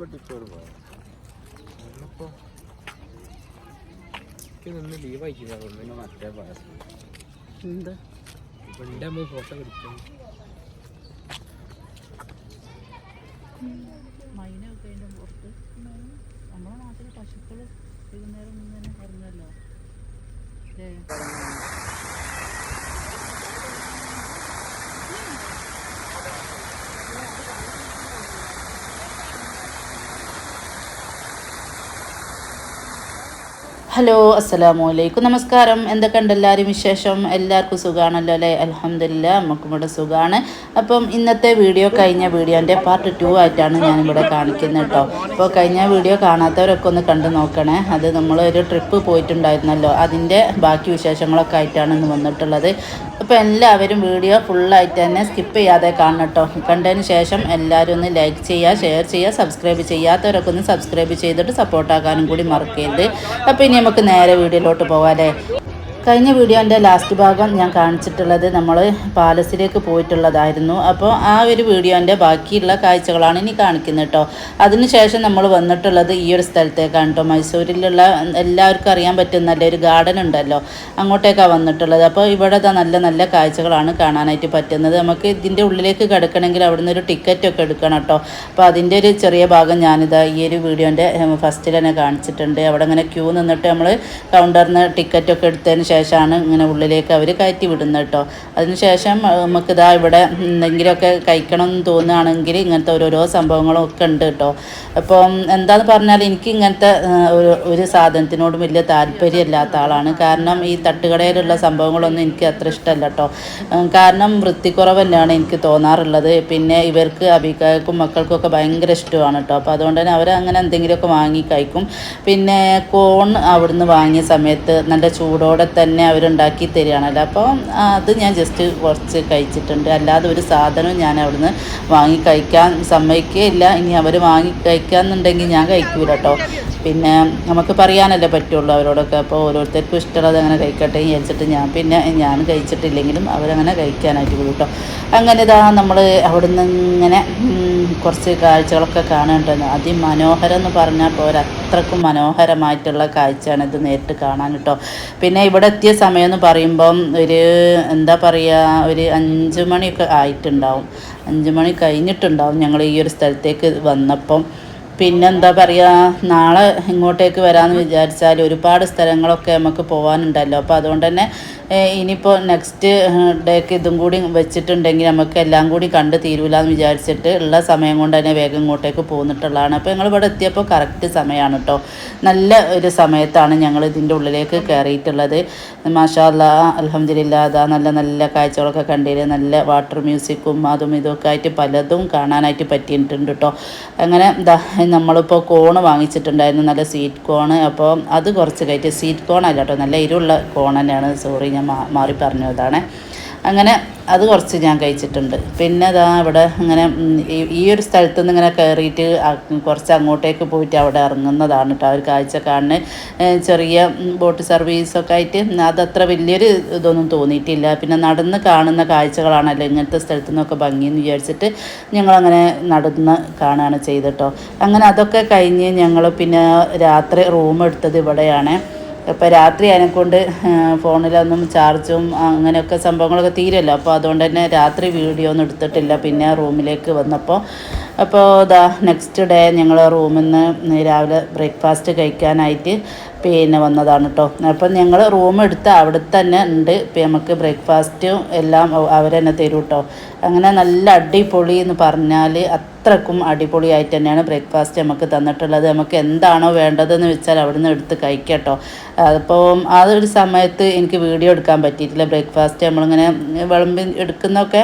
പൊട്ടിച്ചോറ് പോവാം ഇന്നിപ്പോ നിന്ന് ലീവ് അയക്കുക പിന്നെ മറ്റേ പാസ് എന്താ ഇപ്പൊ എന്റെ ഫോട്ടോ പിടിക്കും മൈനൊക്കെ അതിന്റെ പുറത്ത്. നമ്മുടെ നാട്ടിലെ പശുക്കൾ വൈകുന്നേരം തന്നെ ഇറങ്ങുമല്ലോ അല്ലേ? ഹലോ അസ്സലാമു അലൈക്കും നമസ്കാരം. എന്തൊക്കെയുണ്ട് എല്ലാവരും വിശേഷം? എല്ലാവർക്കും സുഖമാണല്ലോ അല്ലേ? അലഹമില്ല നമുക്കും ഇവിടെ സുഖമാണ് അപ്പം ഇന്നത്തെ വീഡിയോ കഴിഞ്ഞ വീഡിയോന്റെ പാർട്ട് ടു ആയിട്ടാണ് ഞാനിവിടെ കാണിക്കുന്നത് കേട്ടോ. അപ്പോൾ കഴിഞ്ഞ വീഡിയോ കാണാത്തവരൊക്കെ ഒന്ന് കണ്ടു നോക്കണേ. അത് നമ്മളൊരു ട്രിപ്പ് പോയിട്ടുണ്ടായിരുന്നല്ലോ. അതിന്റെ ബാക്കി വിശേഷങ്ങളൊക്കെ ആയിട്ടാണ് ഇന്ന് വന്നിട്ടുള്ളത്. അപ്പോൾ എല്ലാവരും വീഡിയോ ഫുള്ളായിട്ട് തന്നെ സ്കിപ്പ് ചെയ്യാതെ കാണണം കേട്ടോ കണ്ടതിന് ശേഷം എല്ലാവരും ഒന്ന് ലൈക്ക് ചെയ്യുക ഷെയർ ചെയ്യുക സബ്സ്ക്രൈബ് ചെയ്യാത്തവരൊക്കെ ഒന്ന് സബ്സ്ക്രൈബ് ചെയ്തിട്ട് സപ്പോർട്ടാക്കാനും കൂടി മറക്കരുത്. അപ്പോൾ ഇനി നമുക്ക് നേരെ വീഡിയോയിലോട്ട് പോകാം അല്ലേ? കഴിഞ്ഞ വീഡിയോന്റെ ലാസ്റ്റ് ഭാഗം ഞാൻ കാണിച്ചിട്ടുള്ളത് നമ്മൾ പാലസിലേക്ക് പോയിട്ടുള്ളതായിരുന്നു. അപ്പോൾ ആ ഒരു വീഡിയോന്റെ ബാക്കിയുള്ള കാഴ്ചകളാണ് ഇനി കാണിക്കുന്നത് കേട്ടോ അതിനുശേഷം നമ്മൾ വന്നിട്ടുള്ളത് ഈ ഒരു സ്ഥലത്തേക്കാണ് കേട്ടോ മൈസൂരിലുള്ള എല്ലാവർക്കും അറിയാൻ പറ്റുന്ന നല്ലൊരു ഗാർഡൻ ഉണ്ടല്ലോ. അങ്ങോട്ടേക്കാണ് വന്നിട്ടുള്ളത്. അപ്പോൾ ഇവിടെ നല്ല നല്ല കാഴ്ചകളാണ് കാണാനായിട്ട് പറ്റുന്നത്. നമുക്ക് ഇതിന്റെ ഉള്ളിലേക്ക് കിടക്കണമെങ്കിൽ അവിടെ ഒരു ടിക്കറ്റ് ഒക്കെ എടുക്കണം കേട്ടോ അപ്പോൾ അതിന്റെ ഒരു ചെറിയ ഭാഗം ഞാനിതാ ഈ ഒരു വീഡിയോന്റെ ഫസ്റ്റിൽ തന്നെ കാണിച്ചിട്ടുണ്ട്. അവിടെ അങ്ങനെ ക്യൂ നിന്നിട്ട് നമ്മൾ കൗണ്ടറിന് ടിക്കറ്റ് ഒക്കെ എടുത്തതിന് ശേഷമാണ് ഇങ്ങനെ ഉള്ളിലേക്ക് അവർ കയറ്റി വിടുന്നത് കേട്ടോ അതിനുശേഷം നമുക്ക് ഇതാ ഇവിടെ എന്തെങ്കിലുമൊക്കെ കഴിക്കണം എന്ന് തോന്നുകയാണെങ്കിൽ ഇങ്ങനത്തെ ഓരോരോ സംഭവങ്ങളും ഒക്കെ ഉണ്ട് കേട്ടോ അപ്പം എന്താന്ന് പറഞ്ഞാൽ എനിക്ക് ഇങ്ങനത്തെ ഒരു ഒരു സാധനത്തിനോടും വലിയ താല്പര്യമില്ലാത്ത ആളാണ്. കാരണം ഈ തട്ടുകടയിലുള്ള സംഭവങ്ങളൊന്നും എനിക്ക് അത്ര ഇഷ്ടമല്ല കേട്ടോ കാരണം വൃത്തിക്കുറവ് തന്നെയാണ് എനിക്ക് തോന്നാറുള്ളത്. പിന്നെ ഇവർക്ക് അഭിക്കാർക്കും മക്കൾക്കൊക്കെ ഭയങ്കര ഇഷ്ടമാണ് കേട്ടോ അപ്പോൾ അതുകൊണ്ട് തന്നെ അവർ അങ്ങനെ എന്തെങ്കിലുമൊക്കെ വാങ്ങി കഴിക്കും. പിന്നെ കോൺ അവിടുന്ന് വാങ്ങിയ സമയത്ത് നല്ല ചൂടോടെ തന്നെ അവരുണ്ടാക്കി തരികയാണല്ലോ. അപ്പോൾ അത് ഞാൻ ജസ്റ്റ് കുറച്ച് കഴിച്ചിട്ടുണ്ട്. അല്ലാതെ ഒരു സാധനവും ഞാൻ അവിടുന്ന് വാങ്ങി കഴിക്കാൻ സമ്മതിക്കുകയില്ല ഇനി അവർ വാങ്ങി കഴിക്കാന്നുണ്ടെങ്കിൽ ഞാൻ കഴിക്കൂല കേട്ടോ. പിന്നെ നമുക്ക് പറയാനല്ലേ പറ്റുള്ളൂ അവരോടൊക്കെ. അപ്പോൾ ഓരോരുത്തർക്കും ഇഷ്ടമുള്ളത് അങ്ങനെ കഴിക്കട്ടെ വിചാരിച്ചിട്ട് ഞാൻ പിന്നെ ഞാൻ കഴിച്ചിട്ടില്ലെങ്കിലും അവരങ്ങനെ കഴിക്കാനായിട്ട് പോകും കേട്ടോ. അങ്ങനെ ഇതാ നമ്മൾ അവിടുന്ന് ഇങ്ങനെ കുറച്ച് കാഴ്ചകളൊക്കെ കാണേണ്ടത് അതിമനോഹരം എന്ന് പറഞ്ഞാൽ പോരാ. അത്രക്കും മനോഹരമായിട്ടുള്ള കാഴ്ചയാണ് ഇത് നേരിട്ട് കാണാൻ കേട്ടോ. പിന്നെ ഇവിടെ എത്തിയ സമയം എന്ന് പറയുമ്പം ഒരു എന്താ പറയുക ഒരു അഞ്ച് മണിയൊക്കെ ആയിട്ടുണ്ടാവും. അഞ്ച് മണി കഴിഞ്ഞിട്ടുണ്ടാവും ഞങ്ങൾ ഈ ഒരു സ്ഥലത്തേക്ക് വന്നപ്പം. പിന്നെ എന്താ പറയുക നാളെ ഇങ്ങോട്ടേക്ക് വരാമെന്ന് വിചാരിച്ചാൽ ഒരുപാട് സ്ഥലങ്ങളൊക്കെ നമുക്ക് പോകാനുണ്ടല്ലോ അപ്പോൾ അതുകൊണ്ട് തന്നെ ഇനിയിപ്പോൾ നെക്സ്റ്റ് ഡേക്ക് ഇതും കൂടി വെച്ചിട്ടുണ്ടെങ്കിൽ നമുക്ക് എല്ലാം കൂടി കണ്ട് തീരൂലെന്ന് വിചാരിച്ചിട്ട് ഉള്ള സമയം കൊണ്ട് തന്നെ വേഗം ഇങ്ങോട്ടേക്ക് പോന്നിട്ടുള്ളതാണ്. അപ്പോൾ ഞങ്ങൾ ഇവിടെ എത്തിയപ്പോൾ കറക്റ്റ് സമയമാണ് കേട്ടോ നല്ല ഒരു സമയത്താണ് ഞങ്ങൾ ഇതിന്റെ ഉള്ളിലേക്ക് കയറിയിട്ടുള്ളത് മാഷാല്ല അലഹമ്മദില്ല അതാ നല്ല നല്ല കാഴ്ചകളൊക്കെ കണ്ടില്ല നല്ല വാട്ടർ മ്യൂസിക്കും അതും ഇതൊക്കെ ആയിട്ട് പലതും കാണാനായിട്ട് പറ്റിയിട്ടുണ്ട് കേട്ടോ അങ്ങനെ നമ്മളിപ്പോൾ കോണ് വാങ്ങിച്ചിട്ടുണ്ടായിരുന്നു. നല്ല സീറ്റ് കോണ് അപ്പോൾ അത് കുറച്ച് കയറ്റി സ്വീറ്റ് കോണല്ല കേട്ടോ നല്ല ഇരുള്ള കോൺ തന്നെയാണ്. സോറി മാ- മാറി പറഞ്ഞതാണ് അങ്ങനെ അത് കുറച്ച് ഞാൻ കഴിച്ചിട്ടുണ്ട്. പിന്നെ അതാ ഇവിടെ ഇങ്ങനെ ഈ- ഒരു സ്ഥലത്ത് നിന്ന് ഇങ്ങനെ കയറിയിട്ട് കുറച്ച് അങ്ങോട്ടേക്ക് പോയിട്ട് അവിടെ ഇറങ്ങുന്നതാണ് കേട്ടോ. ഒരു കാഴ്ച കാണുന്നത് ചെറിയ ബോട്ട് സർവീസൊക്കെ ആയിട്ട് അതത്ര വലിയൊരു ഇതൊന്നും തോന്നിയിട്ടില്ല. പിന്നെ നടന്ന് കാണുന്ന കാഴ്ചകളാണല്ലോ ഇങ്ങനത്തെ സ്ഥലത്തു നിന്നൊക്കെ ഭംഗിയെന്ന് വിചാരിച്ചിട്ട് ഞങ്ങളങ്ങനെ നടന്ന് കാണുകയാണ് ചെയ്തിട്ടോ അങ്ങനെ അതൊക്കെ കഴിഞ്ഞ് ഞങ്ങൾ പിന്നെ രാത്രി റൂം എടുത്തത് ഇവിടെയാണ്. ഇപ്പോൾ രാത്രി അതിനെക്കൊണ്ട് ഫോണിലൊന്നും ചാർജും അങ്ങനെയൊക്കെ സംഭവങ്ങളൊക്കെ തീരല്ലോ അപ്പോൾ അതുകൊണ്ട് തന്നെ രാത്രി വീഡിയോ ഒന്നും എടുത്തിട്ടില്ല. പിന്നെ റൂമിലേക്ക് വന്നപ്പോൾ അപ്പോൾ ദാ നെക്സ്റ്റ് ഡേ ഞങ്ങൾ റൂമിൽ നിന്ന് രാവിലെ ബ്രേക്ക്ഫാസ്റ്റ് കഴിക്കാനായിട്ട് പിന്നെ വന്നതാണ് കേട്ടോ അപ്പം ഞങ്ങൾ റൂം എടുത്ത് അവിടെ തന്നെ ഉണ്ട്. ഇപ്പം നമുക്ക് ബ്രേക്ക്ഫാസ്റ്റും എല്ലാം അവർ തന്നെ തരും കേട്ടോ അങ്ങനെ നല്ല അടിപൊളി എന്ന് പറഞ്ഞാൽ അത്രക്കും അടിപൊളിയായിട്ട് തന്നെയാണ് ബ്രേക്ക്ഫാസ്റ്റ് നമുക്ക് തന്നിട്ടുള്ളത്. നമുക്ക് എന്താണോ വേണ്ടതെന്ന് വെച്ചാൽ അവിടുന്ന് എടുത്ത് കഴിക്കാം കഴിക്കട്ടോ അപ്പോൾ ആ ഒരു സമയത്ത് എനിക്ക് വീഡിയോ എടുക്കാൻ പറ്റിയിട്ടില്ല. ബ്രേക്ക്ഫാസ്റ്റ് നമ്മളിങ്ങനെ വിളമ്പി എടുക്കുന്നൊക്കെ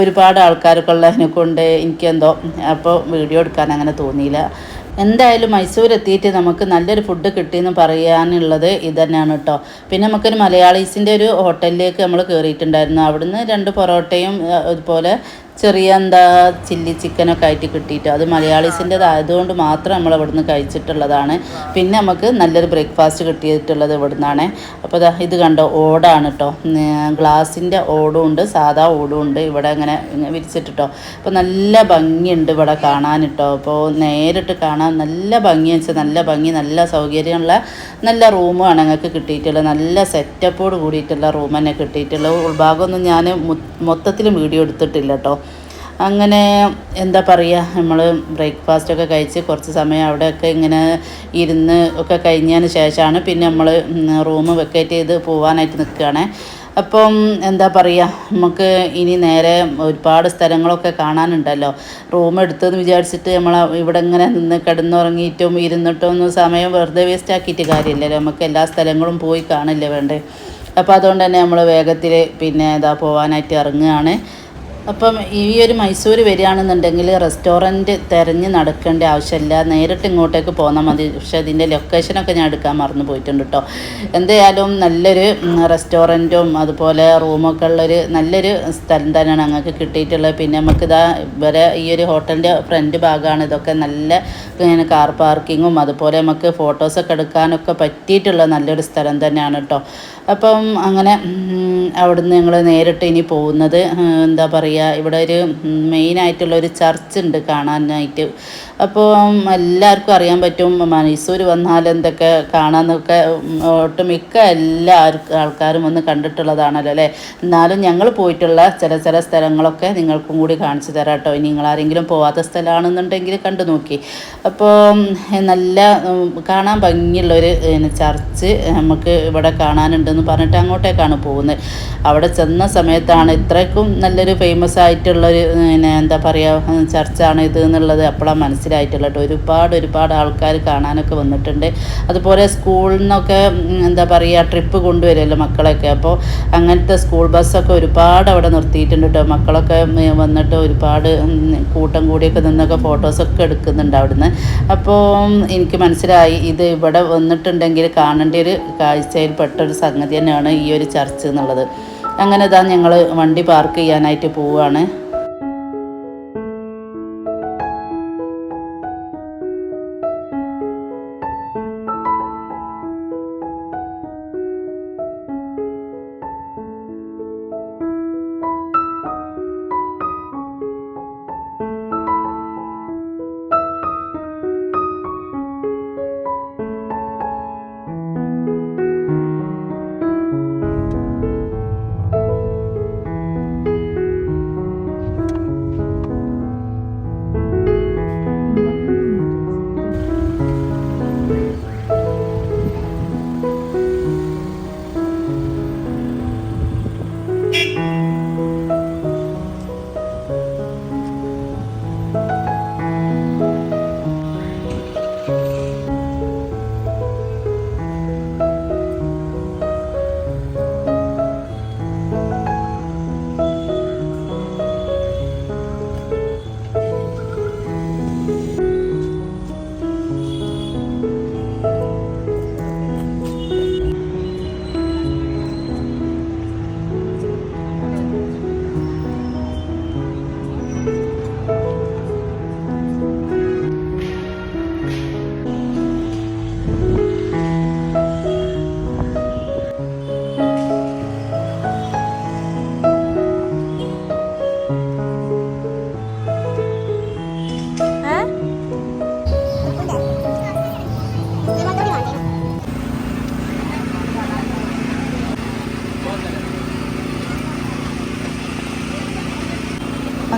ഒരുപാട് ആൾക്കാരൊക്കെ ഉള്ളതിനെ കൊണ്ട് എനിക്കെന്തോ അപ്പോൾ വീഡിയോ എടുക്കാൻ അങ്ങനെ തോന്നിയില്ല. എന്തായാലും മൈസൂർ എത്തിയിട്ട് നമുക്ക് നല്ലൊരു ഫുഡ് കിട്ടിയെന്ന് പറയാനുള്ളത് ഇത് തന്നെയാണ് കേട്ടോ പിന്നെ നമുക്കൊരു മലയാളീസിന്റെ ഒരു ഹോട്ടലിലേക്ക് നമ്മൾ കയറിയിട്ടുണ്ടായിരുന്നു അവിടുന്ന് രണ്ട് പൊറോട്ടയും അതുപോലെ ചെറിയ എന്താ ചില്ലി ചിക്കനൊക്കെ ആയിട്ട് കിട്ടിയിട്ട് അത് മലയാളീസിന്റെതായതുകൊണ്ട് മാത്രം നമ്മൾ ഇവിടുന്ന് കഴിച്ചിട്ടുള്ളതാണ്. പിന്നെ നമുക്ക് നല്ലൊരു ബ്രേക്ക്ഫാസ്റ്റ് കിട്ടിയിട്ടുള്ളത് ഇവിടുന്നാണ്. അപ്പോൾ ദാ ഇത് കണ്ടോ ഓടാണ് കേട്ടോ ഗ്ലാസിന്റെ ഓടും ഉണ്ട് സാധാ ഓടും ഉണ്ട്. ഇവിടെ ഇങ്ങനെ വിരിച്ചിട്ടോ അപ്പോൾ നല്ല ഭംഗിയുണ്ട് ഇവിടെ കാണാൻ കേട്ടോ അപ്പോൾ നേരിട്ട് കാണാൻ നല്ല ഭംഗി വെച്ചാൽ നല്ല ഭംഗി നല്ല സൗകര്യമുള്ള നല്ല റൂമാണ് ഞങ്ങൾക്ക് കിട്ടിയിട്ടുള്ളത്. നല്ല സെറ്റപ്പോട് കൂടിയിട്ടുള്ള റൂം തന്നെ കിട്ടിയിട്ടുള്ളത്. ഉൾഭാഗമൊന്നും ഞാൻ മൊത്തത്തിൽ വീഡിയോ എടുത്തിട്ടില്ല കേട്ടോ അങ്ങനെ എന്താ പറയുക നമ്മൾ ബ്രേക്ക്ഫാസ്റ്റൊക്കെ കഴിച്ച് കുറച്ച് സമയം അവിടെയൊക്കെ ഇങ്ങനെ ഇരുന്ന് ഒക്കെ കഴിഞ്ഞതിന് ശേഷമാണ് പിന്നെ നമ്മൾ റൂം വെക്കേറ്റ് ചെയ്ത് പോകാനായിട്ട് നിൽക്കുകയാണ്. അപ്പം എന്താ പറയുക നമുക്ക് ഇനി നേരെ ഒരുപാട് സ്ഥലങ്ങളൊക്കെ കാണാനുണ്ടല്ലോ. റൂം എടുത്തെന്ന് വിചാരിച്ചിട്ട് നമ്മൾ ഇവിടെ ഇങ്ങനെ നിന്ന് കിടന്നുറങ്ങിയിട്ടും ഇരുന്നിട്ടും ഒന്നും സമയം വെറുതെ വേസ്റ്റ് ആക്കിയിട്ട് കാര്യമില്ലല്ലോ. നമുക്ക് എല്ലാ സ്ഥലങ്ങളും പോയി കാണില്ലേ വേണ്ടേ. അപ്പോൾ അതുകൊണ്ട് തന്നെ നമ്മൾ വേഗത്തിൽ പിന്നെ ഇതാ പോകാനായിട്ട് ഇറങ്ങുകയാണ്. അപ്പം ഈ ഒരു മൈസൂർ വരികയാണെന്നുണ്ടെങ്കിൽ റെസ്റ്റോറന്റ് തിരഞ്ഞ് നടക്കേണ്ട ആവശ്യമില്ല. നേരിട്ട് ഇങ്ങോട്ടേക്ക് പോന്നാൽ മതി. പക്ഷേ അതിന്റെ ലൊക്കേഷനൊക്കെ ഞാൻ എടുക്കാൻ മറന്നു പോയിട്ടുണ്ട് കേട്ടോ. എന്തായാലും നല്ലൊരു റെസ്റ്റോറന്റും അതുപോലെ റൂമൊക്കെ ഉള്ളൊരു നല്ലൊരു സ്ഥലം തന്നെയാണ് ഞങ്ങൾക്ക് കിട്ടിയിട്ടുള്ളത്. പിന്നെ നമുക്ക് നമുക്കിതാ ഇവരെ ഈ ഒരു ഹോട്ടലിന്റെ ഫ്രണ്ട് ഭാഗമാണ് ഇതൊക്കെ നല്ല ഇങ്ങനെ കാർ പാർക്കിങ്ങും അതുപോലെ നമുക്ക് ഫോട്ടോസൊക്കെ എടുക്കാനൊക്കെ പറ്റിയിട്ടുള്ള നല്ലൊരു സ്ഥലം തന്നെയാണ് കേട്ടോ. അപ്പം അങ്ങനെ അവിടുന്ന് ഞങ്ങൾ നേരിട്ട് ഇനി പോകുന്നത് എന്താ പറയുക ഇവിടെ ഒരു മെയിനായിട്ടുള്ള ഒരു ചർച്ച് ഉണ്ട് കാണാനായിട്ട്. അപ്പോൾ എല്ലാവർക്കും അറിയാൻ പറ്റും മൈസൂർ വന്നാൽ എന്തൊക്കെ കാണാമെന്നൊക്കെ ഒട്ടുമിക്ക എല്ലാവർക്കും ആൾക്കാരും ഒന്ന് കണ്ടിട്ടുള്ളതാണല്ലോ അല്ലേ? എന്നാലും ഞങ്ങൾ പോയിട്ടുള്ള ചില ചില സ്ഥലങ്ങളൊക്കെ നിങ്ങൾക്കും കൂടി കാണിച്ചു തരാം കേട്ടോ. ഇനി നിങ്ങളാരെങ്കിലും പോവാത്ത സ്ഥലമാണെന്നുണ്ടെങ്കിൽ കണ്ടു നോക്കി. അപ്പോൾ നല്ല കാണാൻ ഭംഗിയുള്ളൊരു ഒരു ചർച്ച് നമുക്ക് ഇവിടെ കാണാനുണ്ടെന്ന് പറഞ്ഞിട്ട് അങ്ങോട്ടേക്കാണ് പോകുന്നത്. അവിടെ ചെന്ന സമയത്താണ് ഇത്രയ്ക്കും നല്ലൊരു ഫേമസ് ആയിട്ടുള്ളൊരു പിന്നെ എന്താ പറയുക ചർച്ചാണ് ഇത് എന്നുള്ളത് അപ്പോഴാണ് കേട്ടോ. ഒരുപാട് ഒരുപാട് ആൾക്കാർ കാണാനൊക്കെ വന്നിട്ടുണ്ട്. അതുപോലെ സ്കൂളിൽ നിന്നൊക്കെ എന്താ പറയുക ട്രിപ്പ് കൊണ്ടുവരുമല്ലോ മക്കളൊക്കെ. അപ്പോൾ അങ്ങനത്തെ സ്കൂൾ ബസ്സൊക്കെ ഒരുപാട് അവിടെ നിർത്തിയിട്ടുണ്ട് കേട്ടോ. മക്കളൊക്കെ വന്നിട്ട് ഒരുപാട് കൂട്ടം കൂടിയൊക്കെ നിന്നൊക്കെ ഫോട്ടോസൊക്കെ എടുക്കുന്നുണ്ട് അവിടുന്ന്. അപ്പോൾ എനിക്ക് മനസ്സിലായി ഇത് ഇവിടെ വന്നിട്ടുണ്ടെങ്കിൽ കാണേണ്ട ഒരു കാഴ്ചയിൽപ്പെട്ട ഒരു സംഗതി തന്നെയാണ് ഈ ഒരു ചർച്ച് എന്നുള്ളത്. അങ്ങനെ ഇതാ ഞങ്ങൾ വണ്ടി പാർക്ക് ചെയ്യാനായിട്ട് പോവുകയാണ്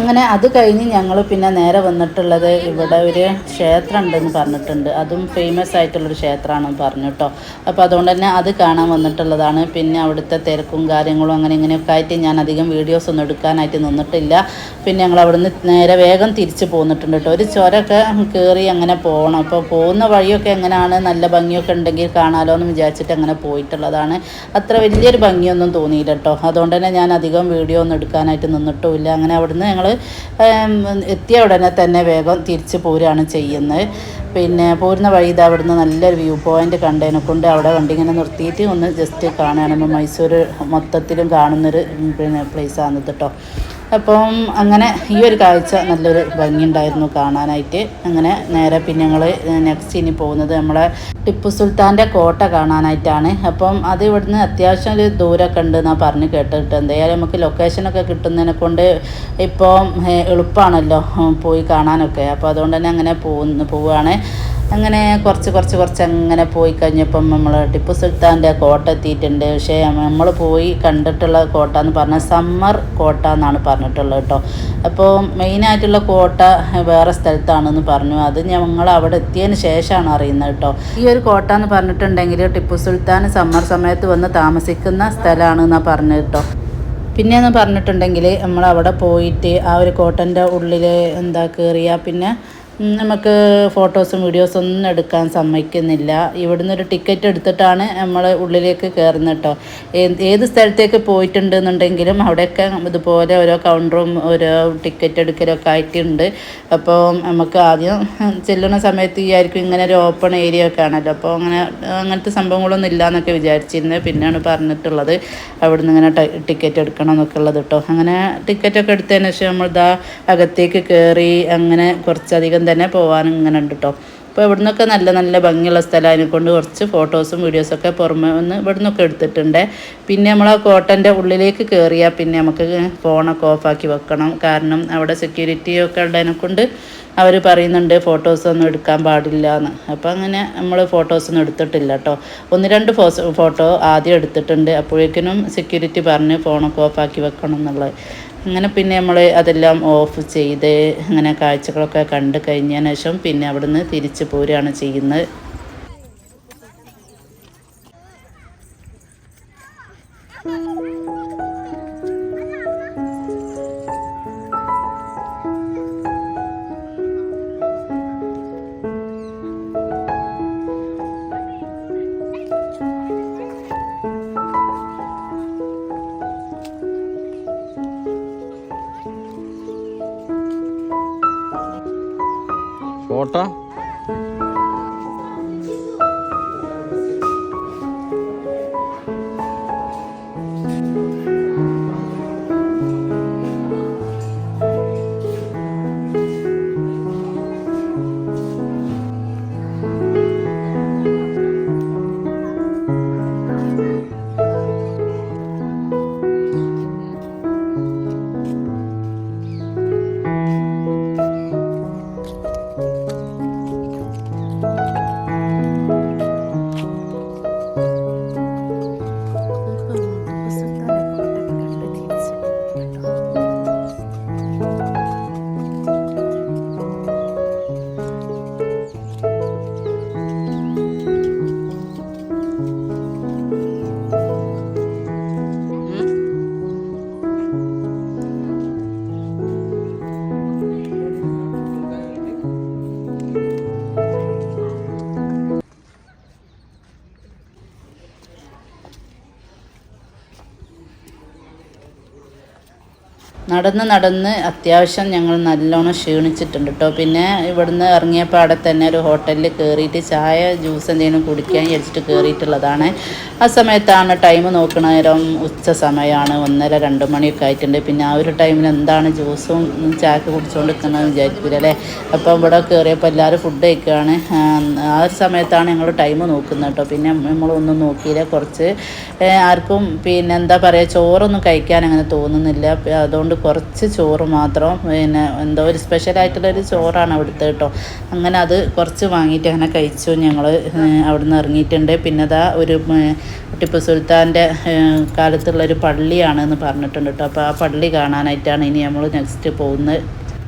അങ്ങനെ അത് കഴിഞ്ഞ് ഞങ്ങൾ പിന്നെ നേരെ വന്നിട്ടുള്ളത് ഇവിടെ ഒരു ക്ഷേത്രം ഉണ്ടെന്ന് പറഞ്ഞിട്ടുണ്ട്. അതും ഫേമസ് ആയിട്ടുള്ളൊരു ക്ഷേത്രമാണെന്ന് പറഞ്ഞു കേട്ടോ അപ്പോൾ അതുകൊണ്ട് തന്നെ അത് കാണാൻ വന്നിട്ടുള്ളതാണ്. പിന്നെ അവിടുത്തെ തിരക്കും കാര്യങ്ങളും അങ്ങനെ ഇങ്ങനെയൊക്കെ ആയിട്ട് ഞാൻ അധികം വീഡിയോസ് ഒന്നും എടുക്കാനായിട്ട് നിന്നിട്ടില്ല. പിന്നെ ഞങ്ങൾ അവിടുന്ന് നേരെ വേഗം തിരിച്ച് പോന്നിട്ടുണ്ട് കേട്ടോ ഒരു ചുരമൊക്കെ കയറി അങ്ങനെ പോകണം. അപ്പോൾ പോകുന്ന വഴിയൊക്കെ എങ്ങനെയാണ്? നല്ല ഭംഗിയൊക്കെ ഉണ്ടെങ്കിൽ കാണാലോ എന്ന് വിചാരിച്ചിട്ട് അങ്ങനെ പോയിട്ടുള്ളതാണ്. അത്ര വലിയൊരു ഭംഗിയൊന്നും തോന്നിയില്ല കേട്ടോ അതുകൊണ്ട് തന്നെ ഞാൻ അധികം വീഡിയോ ഒന്നും എടുക്കാനായിട്ട് നിന്നിട്ടുമില്ല. അങ്ങനെ അവിടുന്ന് ഞങ്ങൾ എത്തിയ ഉടനെ തന്നെ വേഗം തിരിച്ച് പോരുകയാണ് ചെയ്യുന്നത്. പിന്നെ പോരുന്ന വഴി ഇത് അവിടുന്ന് നല്ലൊരു വ്യൂ പോയിന്റ് കണ്ടതിനെ കൊണ്ട് അവിടെ വണ്ടി ഇങ്ങനെ നിർത്തിയിട്ട് ഒന്ന് ജസ്റ്റ് കാണുകയാണ്. മൈസൂർ മൊത്തത്തിലും കാണുന്നൊരു പിന്നെ പ്ലേസ് പ്ലേസാണ് കേട്ടോ അപ്പം അങ്ങനെ ഈ ഒരു കാഴ്ച നല്ലൊരു ഭംഗിയുണ്ടായിരുന്നു കാണാനായിട്ട്. അങ്ങനെ നേരെ പിന്നെ ഞങ്ങൾ നെക്സ്റ്റ് ഇനി പോകുന്നത് നമ്മളെ ടിപ്പു സുൽത്താന്റെ കോട്ട കാണാനായിട്ടാണ്. അപ്പം അത് ഇവിടുന്ന് അത്യാവശ്യം ഒരു ദൂരമൊക്കെ ഉണ്ട് എന്നാണ് പറഞ്ഞ് കേട്ടിട്ട്. എന്തായാലും നമുക്ക് ലൊക്കേഷനൊക്കെ കിട്ടുന്നതിനെ കൊണ്ട് ഇപ്പോൾ എളുപ്പമാണല്ലോ പോയി കാണാനൊക്കെ. അപ്പോൾ അതുകൊണ്ട് തന്നെ അങ്ങനെ പോകുന്നു പോവുകയാണ്. അങ്ങനെ കുറച്ച് കുറച്ച് കുറച്ച് അങ്ങനെ പോയി കഴിഞ്ഞപ്പം നമ്മൾ ടിപ്പു സുൽത്താന്റെ കോട്ട എത്തിയിട്ടുണ്ട്. പക്ഷേ നമ്മൾ പോയി കണ്ടിട്ടുള്ള കോട്ട എന്ന് പറഞ്ഞാൽ സമ്മർ കോട്ട എന്നാണ് പറഞ്ഞിട്ടുള്ളത് കേട്ടോ. അപ്പോൾ മെയിനായിട്ടുള്ള കോട്ട വേറെ സ്ഥലത്താണെന്ന് പറഞ്ഞു. അത് ഞങ്ങൾ അവിടെ എത്തിയതിന് ശേഷമാണ് അറിയുന്നത് കേട്ടോ. ഈ ഒരു കോട്ട എന്ന് പറഞ്ഞിട്ടുണ്ടെങ്കിൽ ടിപ്പു സുൽത്താൻ സമ്മർ സമയത്ത് വന്ന് താമസിക്കുന്ന സ്ഥലമാണെന്നാണ് പറഞ്ഞത് കേട്ടോ. പിന്നെയെന്ന് പറഞ്ഞിട്ടുണ്ടെങ്കിൽ നമ്മൾ അവിടെ പോയിട്ട് ആ ഒരു കോട്ടന്റെ ഉള്ളിൽ എന്താ കയറിയാൽ പിന്നെ നമുക്ക് ഫോട്ടോസും വീഡിയോസും ഒന്നും എടുക്കാൻ സമ്മതിക്കുന്നില്ല. ഇവിടുന്ന് ഒരു ടിക്കറ്റ് എടുത്തിട്ടാണ് നമ്മൾ ഉള്ളിലേക്ക് കയറുന്നത് കേട്ടോ. ഏത് സ്ഥലത്തേക്ക് പോയിട്ടുണ്ടെന്നുണ്ടെങ്കിലും അവിടെയൊക്കെ ഇതുപോലെ ഓരോ കൗണ്ടറും ഓരോ ടിക്കറ്റ് എടുക്കലൊക്കെ ആയിട്ടുണ്ട്. അപ്പോൾ നമുക്ക് ആദ്യം ചെല്ലുന്ന സമയത്ത് ഈ ആയിരിക്കും ഇങ്ങനെ ഒരു ഓപ്പൺ ഏരിയ ഒക്കെ ആണല്ലോ. അപ്പോൾ അങ്ങനെ അങ്ങനത്തെ സംഭവങ്ങളൊന്നും ഇല്ല എന്നൊക്കെ വിചാരിച്ചിരുന്നത്. പിന്നെയാണ് പറഞ്ഞിട്ടുള്ളത് അവിടുന്ന് ഇങ്ങനെ ടിക്കറ്റ് എടുക്കണം എന്നൊക്കെ ഉള്ളത് കേട്ടോ. അങ്ങനെ ടിക്കറ്റൊക്കെ എടുത്തതിന് ശേഷം നമ്മൾ ഇതാ അകത്തേക്ക് കയറി അങ്ങനെ കുറച്ചധികം തന്നെ പോകാൻ ഇങ്ങനെ ഉണ്ട് കേട്ടോ അപ്പോൾ ഇവിടുന്നൊക്കെ നല്ല നല്ല ഭംഗിയുള്ള സ്ഥലം. അതിനെക്കൊണ്ട് കുറച്ച് ഫോട്ടോസും വീഡിയോസൊക്കെ പുറമെ വന്ന് ഇവിടുന്നൊക്കെ എടുത്തിട്ടുണ്ട്. പിന്നെ നമ്മൾ ആ കോട്ടന്റെ ഉള്ളിലേക്ക് കയറിയാൽ പിന്നെ നമുക്ക് ഫോണൊക്കെ ഓഫാക്കി വെക്കണം. കാരണം അവിടെ സെക്യൂരിറ്റിയൊക്കെ ഉള്ളതിനെ കൊണ്ട് അവർ പറയുന്നുണ്ട് ഫോട്ടോസൊന്നും എടുക്കാൻ പാടില്ല എന്ന് അപ്പോൾ അങ്ങനെ നമ്മൾ ഫോട്ടോസൊന്നും എടുത്തിട്ടില്ല കേട്ടോ ഒന്ന് രണ്ട് ഫോസ് ഫോട്ടോ ആദ്യം എടുത്തിട്ടുണ്ട്. അപ്പോഴേക്കിനും സെക്യൂരിറ്റി പറഞ്ഞ് ഫോണൊക്കെ ഓഫാക്കി വെക്കണം എന്നുള്ളത്. അങ്ങനെ പിന്നെ നമ്മൾ അതെല്ലാം ഓഫ് ചെയ്ത് അങ്ങനെ കാഴ്ചകളൊക്കെ കണ്ടു കഴിഞ്ഞതിന് ശേഷം പിന്നെ അവിടുന്ന് തിരിച്ചു പോരുകയാണ് ചെയ്യുന്നത്. നടന്ന് നടന്ന് അത്യാവശ്യം ഞങ്ങൾ നല്ലോണം ക്ഷീണിച്ചിട്ടുണ്ട് കേട്ടോ പിന്നെ ഇവിടുന്ന് ഇറങ്ങിയപ്പോൾ അവിടെ തന്നെ ഒരു ഹോട്ടലിൽ കയറിയിട്ട് ചായ ജ്യൂസ് എന്തെങ്കിലും കുടിക്കാൻ വിചാരിച്ചിട്ട് കയറിയിട്ടുള്ളതാണ് ആ സമയത്താണ് ടൈം നോക്കണ നേരം ഉച്ച സമയമാണ് ഒന്നര രണ്ട് മണിയൊക്കെ ആയിട്ടുണ്ട്. പിന്നെ ആ ഒരു ടൈമിൽ എന്താണ് ജ്യൂസും ചായക്ക് കുടിച്ചുകൊണ്ട് നിൽക്കുന്നതെന്ന് വിചാരിക്കില്ല അപ്പോൾ ഇവിടെ കയറിയപ്പോൾ എല്ലാവരും ഫുഡ് കഴിക്കുകയാണ് ആ ഒരു സമയത്താണ് ഞങ്ങൾ ടൈം നോക്കുന്നത് കേട്ടോ പിന്നെ നമ്മളൊന്നും നോക്കിയില്ല. കുറച്ച് ആർക്കും പിന്നെ എന്താ പറയുക ചോറൊന്നും കഴിക്കാൻ അങ്ങനെ തോന്നുന്നില്ല. അതുകൊണ്ട് കുറച്ച് ചോറ് മാത്രം പിന്നെ എന്തോ ഒരു സ്പെഷ്യലായിട്ടുള്ളൊരു ചോറാണ് അവിടുത്തെ കേട്ടോ. അങ്ങനെ അത് കുറച്ച് വാങ്ങിയിട്ട് അങ്ങനെ കഴിച്ചു. ഞങ്ങൾ അവിടുന്ന് ഇറങ്ങിയിട്ടുണ്ട്. പിന്നെ അതാ ഒരു ടിപ്പു സുൽത്താന്റെ കാലത്തുള്ളൊരു പള്ളിയാണെന്ന് പറഞ്ഞിട്ടുണ്ട് കേട്ടോ. അപ്പോൾ ആ പള്ളി കാണാനായിട്ടാണ് ഇനി നമ്മൾ നെക്സ്റ്റ് പോകുന്നത്.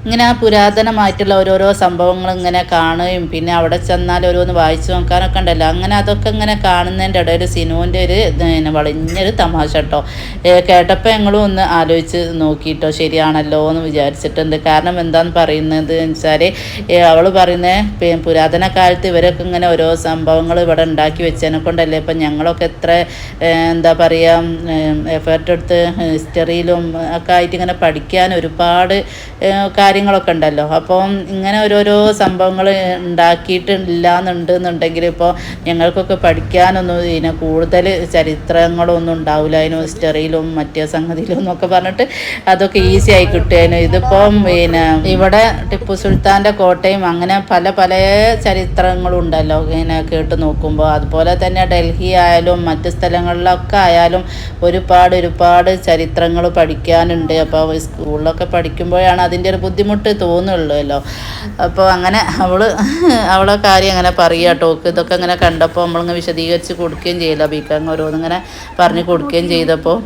ഇങ്ങനെ ആ പുരാതനമായിട്ടുള്ള ഓരോരോ സംഭവങ്ങൾ ഇങ്ങനെ കാണുകയും പിന്നെ അവിടെ ചെന്നാൽ ഓരോന്ന് വായിച്ചു നോക്കാനൊക്കെ ഉണ്ടല്ലോ. അങ്ങനെ അതൊക്കെ ഇങ്ങനെ കാണുന്നതിന്റെ ഇടയിൽ സിനുവിന്റെ ഒരു പിന്നെ വളഞ്ഞൊരു തമാശ കേട്ടോ. കേട്ടപ്പോൾ ഞങ്ങളും ഒന്ന് ആലോചിച്ച് നോക്കിയിട്ടോ ശരിയാണല്ലോ എന്ന് വിചാരിച്ചിട്ടുണ്ട് കാരണം എന്താണെന്ന് പറയുന്നത് വെച്ചാൽ അവൾ പറയുന്നത് പുരാതന കാലത്ത് ഇവരൊക്കെ ഇങ്ങനെ ഓരോ സംഭവങ്ങൾ ഇവിടെ ഉണ്ടാക്കി വെച്ചതിനെ കൊണ്ടല്ലേ ഇപ്പം ഞങ്ങളൊക്കെ എത്ര എന്താ പറയുക എഫേർട്ട് എടുത്ത് ഹിസ്റ്ററിയിലും ഒക്കെ ആയിട്ട് ഇങ്ങനെ പഠിക്കാൻ ഒരുപാട് കാര്യങ്ങളൊക്കെ ഉണ്ടല്ലോ. അപ്പം ഇങ്ങനെ ഓരോരോ സംഭവങ്ങൾ ഉണ്ടാക്കിയിട്ടില്ല എന്നുണ്ട് എന്നുണ്ടെങ്കിൽ ഇപ്പോൾ ഞങ്ങൾക്കൊക്കെ പഠിക്കാനൊന്നും ഇതിനെ കൂടുതൽ ചരിത്രങ്ങളൊന്നും ഉണ്ടാവില്ല അതിന് ഹിസ്റ്ററിയിലും മറ്റേ സംഗതിയിലും എന്നൊക്കെ പറഞ്ഞിട്ട് അതൊക്കെ ഈസി ആയി കിട്ടുകയാണ് ഇതിപ്പം പിന്നെ ഇവിടെ ടിപ്പു സുൽത്താന്റെ കോട്ടയും അങ്ങനെ പല പല ചരിത്രങ്ങളും ഉണ്ടല്ലോ. ഇങ്ങനെ കേട്ട് നോക്കുമ്പോൾ അതുപോലെ തന്നെ ഡൽഹി ആയാലും മറ്റ് സ്ഥലങ്ങളിലൊക്കെ ആയാലും ഒരുപാട് ഒരുപാട് ചരിത്രങ്ങൾ പഠിക്കാനുണ്ട്. അപ്പോൾ സ്കൂളിലൊക്കെ പഠിക്കുമ്പോഴാണ് അതിന്റെ ഒരു ബുദ്ധിമുട്ട് തോന്നുള്ളൂല്ലോ. അപ്പോൾ അങ്ങനെ അവൾ അവളെ കാര്യം അങ്ങനെ പറയുക ടോക്ക് ഇതൊക്കെ അങ്ങനെ കണ്ടപ്പോൾ നമ്മളിങ്ങനെ വിശദീകരിച്ച് കൊടുക്കുകയും ചെയ്യില്ല. ബീക്കങ്ങ് ഓരോന്നിങ്ങനെ പറഞ്ഞു കൊടുക്കുകയും ചെയ്തപ്പോൾ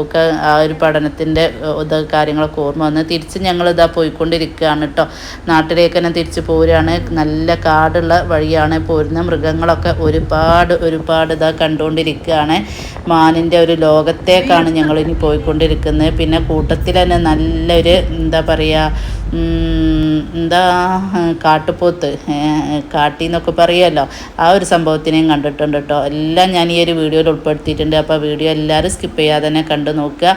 ഒക്കെ ആ ഒരു പഠനത്തിന്റെ ഇത് കാര്യങ്ങളൊക്കെ ഓർമ്മ വന്ന് തിരിച്ച് ഞങ്ങൾ ഇതാ പോയിക്കൊണ്ടിരിക്കുകയാണ് കേട്ടോ നാട്ടിലേക്ക് തന്നെ തിരിച്ച് പോരുകയാണ് നല്ല കാടുള്ള വഴിയാണ് പോരുന്ന മൃഗങ്ങളൊക്കെ ഒരുപാട് ഒരുപാട് ഇതാ കണ്ടുകൊണ്ടിരിക്കുകയാണ് മാനിന്റെ ഒരു ലോകത്തേക്കാണ് ഞങ്ങൾ ഇനി പോയിക്കൊണ്ടിരിക്കുന്നത്. പിന്നെ കൂട്ടത്തിൽ തന്നെ നല്ലൊരു എന്താ പറയുക എന്താ കാട്ടുപോത്ത് കാട്ടി എന്നൊക്കെ പറയുമല്ലോ ആ ഒരു സംഭവത്തിനെയും കണ്ടിട്ടുണ്ട് കേട്ടോ എല്ലാം ഞാൻ ഈ ഒരു വീഡിയോയിൽ ഉൾപ്പെടുത്തിയിട്ടുണ്ട്. അപ്പോൾ വീഡിയോ എല്ലാവരും സ്കിപ്പ് ചെയ്യാതെ തന്നെ കണ്ടു നോക്കുക.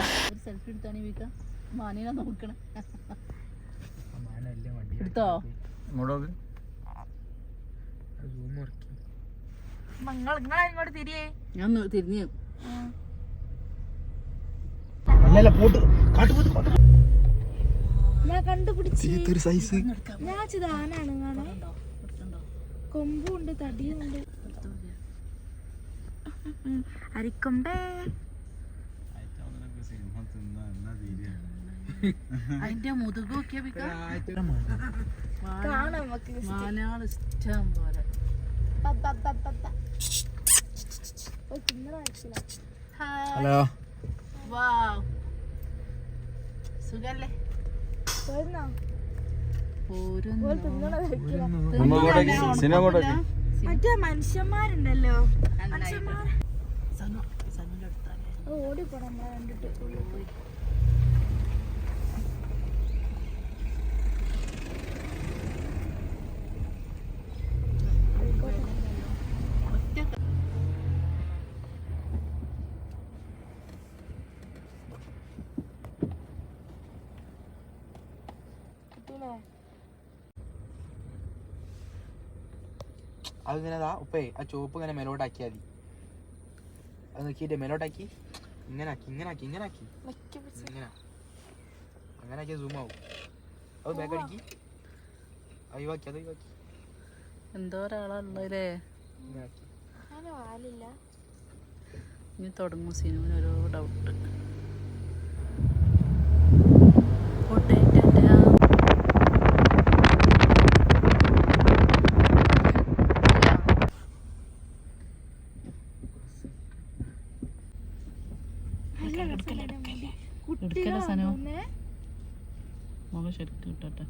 ഞാൻ തിരിഞ്ഞു. ഞാൻ കണ്ടുപിടിച്ചു. ഒരു സൈസ് ഞാൻ വെച്ചത് ആനാണ് കാണാൻ. കൊമ്പുണ്ട് തടിയുണ്ട്. അരിക്കൊമ്പേ. അതിന്റെ മുതുക് മാനാൾ ഇഷ്ടം പോലെ. ഹലോ. വാ. സുഖല്ലേ? മറ്റേ മനുഷ്യന്മാരുണ്ടല്ലോ. മനുഷ്യന്മാർ. ഓടിപ്പോണം കണ്ടിട്ട്. അതിങ്ങനെ അതാ ഉപ്പേ ആ ചുവപ്പ് ഇങ്ങനെ മേലോട്ടാക്കിയാൽ മതി. അത് നോക്കിയിട്ട് മേലോട്ടാക്കി. ഇങ്ങനെ ആക്കി ഇങ്ങനെ ആക്കി ഇങ്ങനെ ആക്കി. ഇങ്ങനെ. അങ്ങനെ ആക്കിയാൽ സൂം ആവും. അത് ബാക്ക് അടിക്കി. ഒഴിവാക്കി അത് ഒഴിവാക്കി. എന്തോ വാലില്ല. ഇനി തുടങ്ങും സിനിമ ഒരു ഡൗട്ട് എടുക്കല സനോ? കുട്ടികളാണെന്ന് മുഖം ശരിക്കും കിട്ടട്ടെ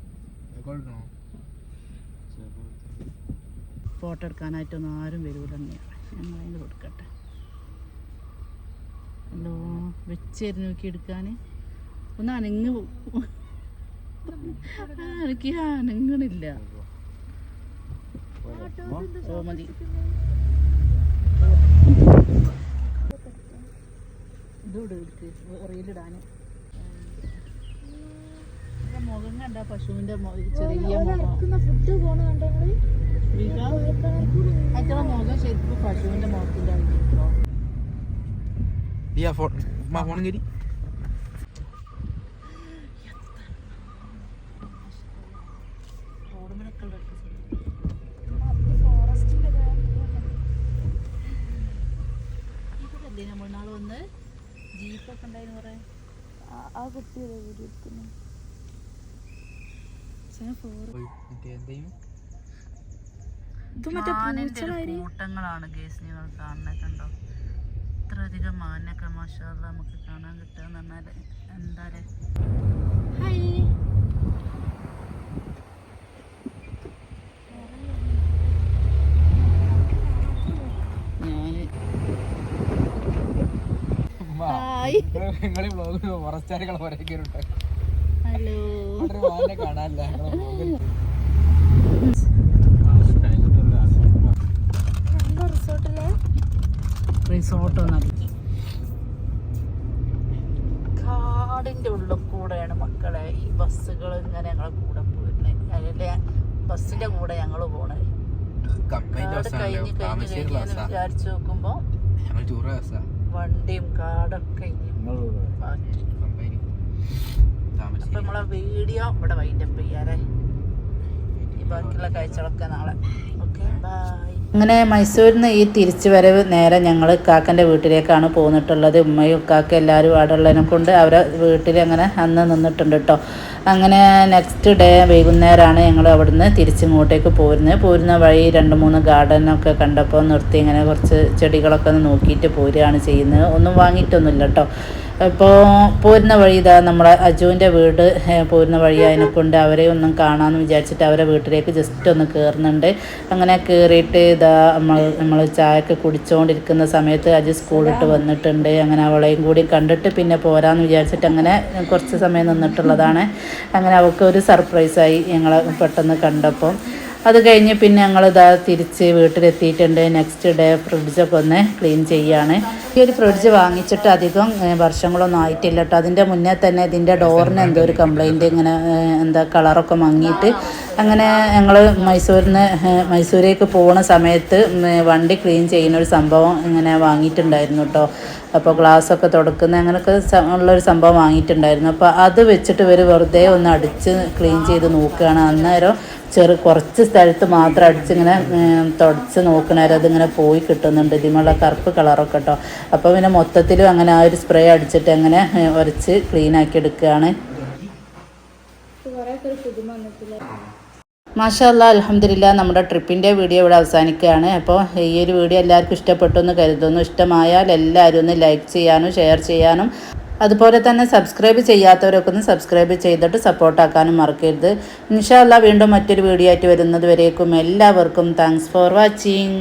കൊടുക്കണോ? ഫോട്ടോ എടുക്കാനായിട്ടൊന്നും ആരും വരൂല തന്നെയാണ് ഞങ്ങൾ അതിന് കൊടുക്കട്ടെ. ഹലോ വെച്ചായിരുന്നു നോക്കി എടുക്കാൻ ഒന്ന് അനങ്ങ് ആ, എനിക്ക് അനങ്ങണില്ല. ഓ മതി. ഇതോട് എടുക്ക് റീലിടാൻ മുഖം കണ്ട പശുവിന്റെ ചെറിയ മുഖം. ഫുഡ് പോണ കണ്ടോ അത്ര മുഖം ശരിക്കും പശുവിന്റെ മുഖത്തിന്റെ ഫോൺ ഫോണും കയറി ആ കുട്ടി വീഡിയോ എടുക്കുന്നു കൂട്ടങ്ങളാണ് ഗേസ് നിങ്ങൾ കാണുന്നത് കണ്ടോ ഇത്ര അധികം മാനൊക്കെ മാഷാല്ല നമുക്ക് കാണാൻ കിട്ടുക എന്ന് പറഞ്ഞാൽ എന്താ ബ്ലോഗ് ഫോറസ്റ്റുകാരുകളെ പുറകെ കയറിട്ട് ഹലോ. കാണാനില്ല ഞങ്ങളെ റിസോർട്ടിലെ റിസോർട്ട് കാടിന്റെ ഉള്ളിൽ കൂടെയാണ് മക്കളെ ഈ ബസ്സുകൾ ഇങ്ങനെ ഞങ്ങളെ കൂടെ പോയിരുന്നത് അതിലെ ബസ്സിന്റെ കൂടെ ഞങ്ങൾ പോണത് കാട് കഴിഞ്ഞ് കഴിഞ്ഞ് കഴിഞ്ഞ് വിചാരിച്ചു നോക്കുമ്പോ ഞങ്ങൾ ടൂർ ബസ്സാ. വണ്ടിയും കാടൊക്കെ അപ്പൊ നമ്മളെ വീഡിയോ ഇവിടെ വൈൻഡപ്പ് ചെയ്യാറേ ഈ ബാക്കിയുള്ള കാഴ്ചകളൊക്കെ നാളെ. ഓക്കെ ബൈ അങ്ങനെ മൈസൂരിൽ നിന്ന് ഈ തിരിച്ചു വരവ് നേരെ ഞങ്ങൾ കാക്കന്റെ വീട്ടിലേക്കാണ് പോന്നിട്ടുള്ളത്. ഉമ്മയും കാക്ക എല്ലാവരും അവിടെ ഉള്ളതിനെ കൊണ്ട് അവരെ വീട്ടിൽ അങ്ങനെ അന്ന് നിന്നിട്ടുണ്ട് കേട്ടോ അങ്ങനെ നെക്സ്റ്റ് ഡേ വൈകുന്നേരമാണ് ഞങ്ങൾ അവിടുന്ന് തിരിച്ചിങ്ങോട്ടേക്ക് പോരുന്നത്. പോരുന്ന വഴി രണ്ട് മൂന്ന് ഗാർഡനൊക്കെ കണ്ടപ്പോൾ നിർത്തി ഇങ്ങനെ കുറച്ച് ചെടികളൊക്കെ ഒന്ന് നോക്കിയിട്ട് പോരുകയാണ് ചെയ്യുന്നത്. ഒന്നും വാങ്ങിയിട്ടൊന്നുമില്ല കേട്ടോ ഇപ്പോൾ പോരുന്ന വഴി ഇതാ നമ്മളെ അജുവിന്റെ വീട് പോരുന്ന വഴി അതിനെക്കൊണ്ട് അവരെ ഒന്നും കാണാമെന്ന് വിചാരിച്ചിട്ട് അവരെ വീട്ടിലേക്ക് ജസ്റ്റ് ഒന്ന് കയറുന്നുണ്ട് അങ്ങനെ കയറിയിട്ട് ഇതാ നമ്മൾ നമ്മൾ ചായയൊക്കെ കുടിച്ചുകൊണ്ടിരിക്കുന്ന സമയത്ത് അജി സ്കൂളിട്ട് വന്നിട്ടുണ്ട്. അങ്ങനെ അവളെയും കൂടി കണ്ടിട്ട് പിന്നെ പോരാന്ന് വിചാരിച്ചിട്ട് അങ്ങനെ കുറച്ച് സമയം നിന്നിട്ടുള്ളതാണ്. അങ്ങനെ അവൾക്ക് ഒരു സർപ്രൈസായി ഞങ്ങളെ പെട്ടെന്ന് കണ്ടപ്പം. അത് കഴിഞ്ഞ് പിന്നെ ഞങ്ങൾ ഇതാ തിരിച്ച് വീട്ടിലെത്തിയിട്ടുണ്ട്. നെക്സ്റ്റ് ഡേ ഫ്രിഡ്ജൊക്കെ ഒന്ന് ക്ലീൻ ചെയ്യുകയാണ് ഈ ഒരു ഫ്രിഡ്ജ് വാങ്ങിച്ചിട്ട് അധികം വർഷങ്ങളൊന്നും ആയിട്ടില്ല കേട്ടോ. അതിന്റെ മുന്നേ തന്നെ ഇതിന്റെ ഡോറിന് എന്തോ ഒരു കംപ്ലൈന്റ് ഇങ്ങനെ എന്താ കളറൊക്കെ മങ്ങിയിട്ട് അങ്ങനെ ഞങ്ങൾ മൈസൂരിൽ നിന്ന് മൈസൂരേക്ക് പോകുന്ന സമയത്ത് വണ്ടി ക്ലീൻ ചെയ്യുന്ന ഒരു സംഭവം ഇങ്ങനെ വാങ്ങിയിട്ടുണ്ടായിരുന്നു കേട്ടോ. അപ്പോൾ ഗ്ലാസ്സൊക്കെ തുടക്കുന്ന അങ്ങനെയൊക്കെ ഉള്ളൊരു സംഭവം വാങ്ങിയിട്ടുണ്ടായിരുന്നു. അപ്പോൾ അത് വെച്ചിട്ട് ഇവർ വെറുതെ ഒന്ന് അടിച്ച് ക്ലീൻ ചെയ്ത് നോക്കുകയാണ്. അന്നേരം ചെറു കുറച്ച് സ്ഥലത്ത് മാത്രം അടിച്ചിങ്ങനെ തുടച്ച് നോക്കണേരം അതിങ്ങനെ പോയി കിട്ടുന്നുണ്ട്. ഇതിമുള്ള കറുപ്പ് കളറൊക്കെ കേട്ടോ അപ്പോൾ പിന്നെ മൊത്തത്തിലും അങ്ങനെ ആ ഒരു സ്പ്രേ അടിച്ചിട്ട് അങ്ങനെ ഉരച്ച് ക്ലീൻ ആക്കി എടുക്കുകയാണ് മാഷാല്ല അലഹമില്ല നമ്മുടെ ട്രിപ്പിന്റെ വീഡിയോ ഇവിടെ അവസാനിക്കുകയാണ്. അപ്പോൾ ഈ ഒരു വീഡിയോ എല്ലാവർക്കും ഇഷ്ടപ്പെട്ടു എന്ന് കരുതുന്നു. ഇഷ്ടമായാൽ എല്ലാവരും ഒന്ന് ലൈക്ക് ചെയ്യാനും ഷെയർ ചെയ്യാനും. അതുപോലെ തന്നെ സബ്സ്ക്രൈബ് ചെയ്യാത്തവരൊക്കെ ഒന്ന് സബ്സ്ക്രൈബ് ചെയ്തിട്ട് സപ്പോർട്ടാക്കാനും മറക്കരുത്. ഇൻഷാല്ല വീണ്ടും മറ്റൊരു വീഡിയോ ആയിട്ട് വരുന്നത് വരേക്കും. എല്ലാവർക്കും താങ്ക്സ് ഫോർ വാച്ചിങ്